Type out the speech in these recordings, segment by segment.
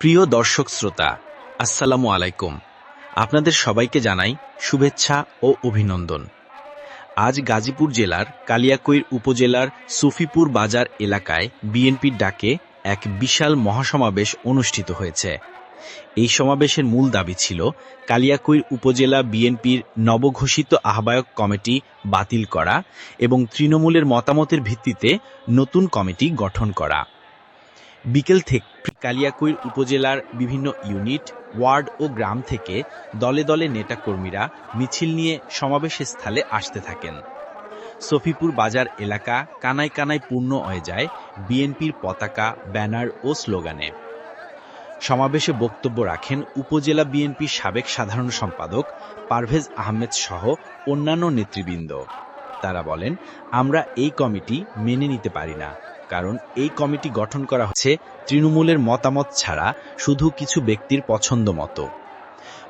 প্রিয় দর্শক শ্রোতা, আসসালামু আলাইকুম। আপনাদের সবাইকে জানাই শুভেচ্ছা ও অভিনন্দন। আজ গাজীপুর জেলার কালিয়াকৈর উপজেলার সুফিপুর বাজার এলাকায় বিএনপির ডাকে এক বিশাল মহাসমাবেশ অনুষ্ঠিত হয়েছে। এই সমাবেশের মূল দাবি ছিল কালিয়াকৈর উপজেলা বিএনপির নবঘোষিত আহ্বায়ক কমিটি বাতিল করা এবং তৃণমূলের মতামতের ভিত্তিতে নতুন কমিটি গঠন করা। বিকেল থেকে কালিয়াকৈর উপজেলার বিভিন্ন ইউনিট, ওয়ার্ড ও গ্রাম থেকে দলে দলে নেতাকর্মীরা মিছিল নিয়ে সমাবেশের স্থলে আসতে থাকেন। সফিপুর বাজার এলাকা কানায় কানায় পূর্ণ হয়ে যায় বিএনপির পতাকা, ব্যানার ও স্লোগানে। সমাবেশে বক্তব্য রাখেন উপজেলা বিএনপির সাবেক সাধারণ সম্পাদক পারভেজ আহমেদ সহ অন্যান্য নেতৃবৃন্দ। তারা বলেন, আমরা এই কমিটি মেনে নিতে পারি না। কারণ এই কমিটি গঠন করা হচ্ছে তৃণমূলের মতামত ছাড়া শুধু কিছু ব্যক্তির পছন্দ মতো।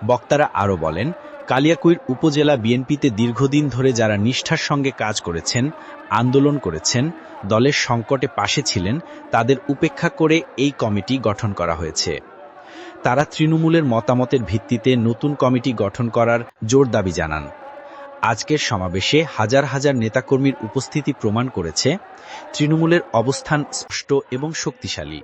বক্তারা আরও বলেন কালিয়াকৈর উপজেলা বিএনপিতে দীর্ঘদিন ধরে যারা নিষ্ঠার সঙ্গে কাজ করেছেন, আন্দোলন করেছেন, দলের সংকটে পাশে ছিলেন, তাদের উপেক্ষা করে এই কমিটি গঠন করা হয়েছে। তারা তৃণমূলের মতামতের ভিত্তিতে নতুন কমিটি গঠন করার জোর দাবি জানান। আজকের সমাবেশে হাজার হাজার নেতাকর্মীর উপস্থিতি প্রমাণ করেছে তৃণমূলের অবস্থান স্পষ্ট এবং শক্তিশালী।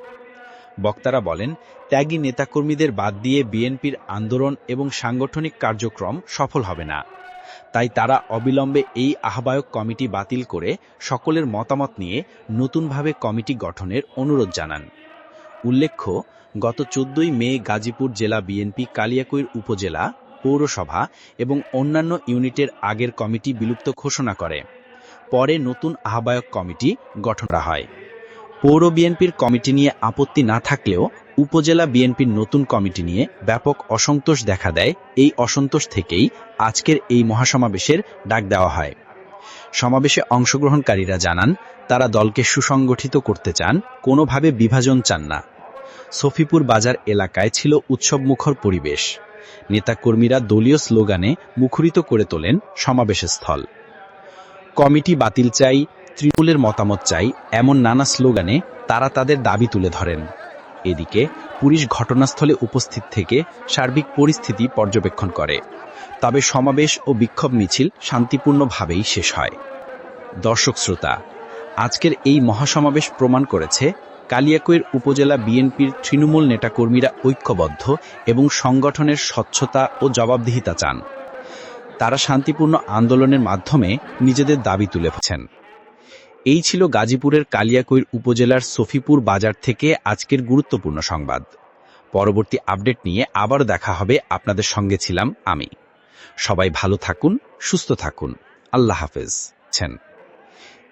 বক্তারা বলেন, ত্যাগী নেতাকর্মীদের বাদ দিয়ে বিএনপির আন্দোলন এবং সাংগঠনিক কার্যক্রম সফল হবে না। তাই তারা অবিলম্বে এই আহ্বায়ক কমিটি বাতিল করে সকলের মতামত নিয়ে নতুনভাবে কমিটি গঠনের অনুরোধ জানান। উল্লেখ্য, গত চোদ্দই মে গাজীপুর জেলা বিএনপি কালিয়াকৈর উপজেলা পৌরসভা এবং অন্যান্য ইউনিটের আগের কমিটি বিলুপ্ত ঘোষণা করে। পরে নতুন আহ্বায়ক কমিটি গঠন করা হয়। পৌর বিএনপির কমিটি নিয়ে আপত্তি না থাকলেও উপজেলা বিএনপির নতুন কমিটি নিয়ে ব্যাপক অসন্তোষ দেখা দেয় এই অসন্তোষ থেকেই আজকের এই মহাসমাবেশের ডাক দেওয়া হয়। সমাবেশে অংশগ্রহণকারীরা জানান, তারা দলকে সুসংগঠিত করতে চান, কোনোভাবে বিভাজন চান না। সফিপুর বাজার এলাকায় ছিল উৎসবমুখর পরিবেশ। নেতাকর্মীরা দলীয় স্লোগানে মুখরিত করে তোলেন সমাবেশের স্থল কমিটি বাতিল চাই, তৃণমূলের মতামত চাই, এমন নানা স্লোগানে তারা তাদের দাবি তুলে ধরেন। এদিকে পুলিশ ঘটনাস্থলে উপস্থিত থেকে সার্বিক পরিস্থিতি পর্যবেক্ষণ করে। তবে সমাবেশ ও বিক্ষোভ মিছিল শান্তিপূর্ণভাবেই শেষ হয়। দর্শক শ্রোতা, আজকের এই মহাসমাবেশ প্রমাণ করেছে কালিয়াকৈর উপজেলা বিএনপির তৃণমূল নেতাকর্মীরা ঐক্যবদ্ধ এবং সংগঠনের স্বচ্ছতা ও জবাবদিহিতা চান। তারা শান্তিপূর্ণ আন্দোলনের মাধ্যমে নিজেদের দাবি তুলে তুলেছেন এই ছিল গাজীপুরের কালিয়াকৈর উপজেলার সফিপুর বাজার থেকে আজকের গুরুত্বপূর্ণ সংবাদ। পরবর্তী আপডেট নিয়ে আবার দেখা হবে। আপনাদের সঙ্গে ছিলাম আমি। সবাই ভালো থাকুন, সুস্থ থাকুন। আল্লাহ হাফেজ। ছেন।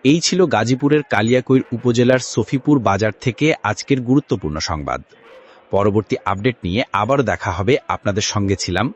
এই ছিল গাজীপুরের কালিয়াকৈর উপজেলার সফিপুর বাজার থেকে আজকের গুরুত্বপূর্ণ সংবাদ। পরবর্তী আপডেট নিয়ে আবার দেখা হবে। আপনাদের সঙ্গে ছিলাম